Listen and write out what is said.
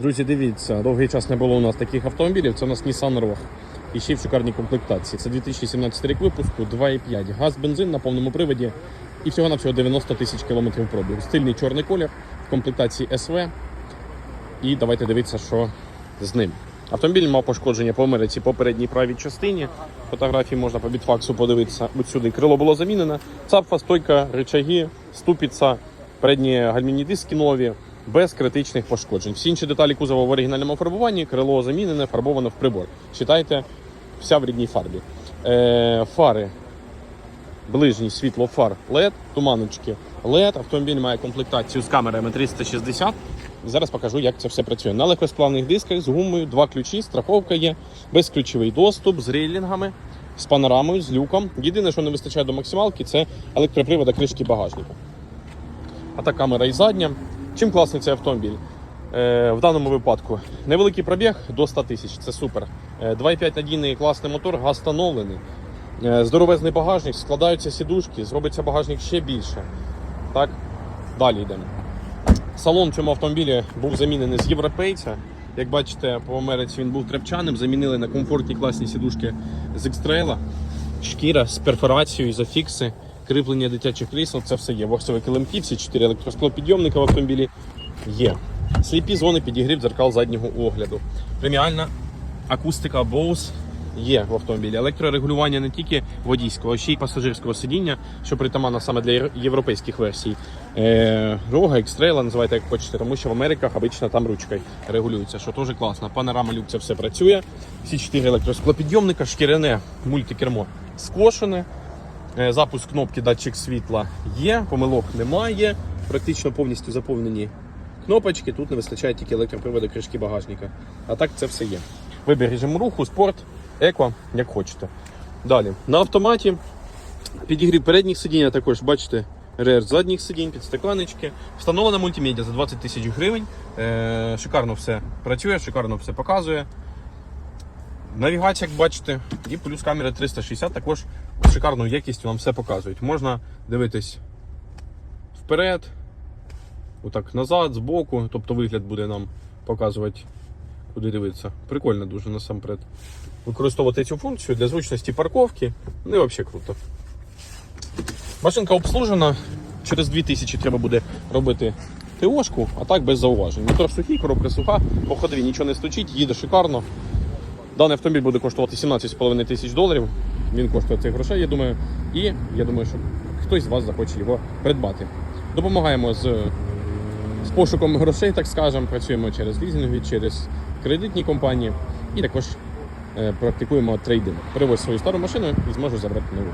Друзі, дивіться, довгий час не було у нас таких автомобілів. Це у нас Nissan Rogue. І ще в шикарній комплектації. Це 2017 рік випуску, 2,5. Газ, бензин на повному приводі і всього на всього 90 тисяч кілометрів пробігу. Стильний чорний колір в комплектації СВ. І давайте дивитися, що з ним. Автомобіль мав пошкодження по Америці по передній правій частині. Фотографії можна по бітфаксу подивитися. Ось сюди крило було замінене. Цапфа, стойка, рычаги, ступіця, передні гальмівні диски нові, без критичних пошкоджень. Всі інші деталі кузова в оригінальному фарбуванні, крило замінене, фарбовано в прибор. Читайте, вся в рідній фарбі. Е, фари ближній світло фар LED, туманочки LED. Автомобіль має комплектацію з камерами 360. Зараз покажу, як це все працює. На легкосплавних дисках з гумою, два ключі, страховка є, безключовий доступ з рейлінгами, з панорамою, з люком. Єдине, що не вистачає до максималки, це електропривода кришки багажника. А та камера і задня. Чим класний цей автомобіль? Е, в даному випадку невеликий пробіг до 100 тисяч, це супер. Е, 2,5 надійний класний мотор, газ встановлений. Е, Здоровезний багажник, складаються сідушки, зробиться багажник ще більше. Так, далі йдемо. Салон в цьому автомобілі був замінений з європейця. Як бачите, по Америці він був трепчаним, замінили на комфортні класні сідушки з екстрейла, шкіра з перфорацією, зафікси, кріплення дитячих крісел, це все є. Боксові килимки, всі чотири електросклопідйомника в автомобілі є. Сліпі зони підігрів дзеркал заднього огляду. Преміальна акустика Bose є в автомобілі. Електрорегулювання не тільки водійського, а ще й пасажирського сидіння, що притаманно саме для європейських версій. Е, рога, екстрейла, називайте як хочете, тому що в Америках обично там ручкою регулюється, що теж класно. Панорама люк все працює. Всі чотири електросклопідйомника, шкіряне мультикермо скошене. Е, Запуск кнопки датчик світла є, помилок немає. Практично повністю заповнені кнопочки. Тут не вистачає тільки електроприводу кришки багажника. А так це все є. Вибір режиму руху, спорт, еко, як хочете. Далі. На автоматі підігрів передніх сидінь, а також бачите. Реєр задніх сидінь, підстаканечки. Встановлена мультимедіа за 20 тисяч гривень. Е, шикарно все працює, шикарно все показує. Навігація, як бачите, і плюс камера 360 також з шикарною якістю вам все показують. Можна дивитись вперед, отак назад, збоку, тобто вигляд буде нам показувати, куди дивитися. Прикольно дуже насамперед. Використовувати цю функцію для зручності парковки. Ну і взагалі круто. Машинка обслужена. Через 2000 треба буде робити ТОшку, а так без зауважень. Мотор сухий, коробка суха, по ходові нічого не стучить, їде шикарно. Даний автомобіль буде коштувати 17,5 тисяч доларів. Він коштує цих грошей, я думаю. І я думаю, що хтось з вас захоче його придбати. Допомагаємо з, з пошуком грошей, так скажемо. Працюємо через лізінги, через кредитні компанії і також е, практикуємо трейдинг. Привозь свою стару машину і зможу забрати нову.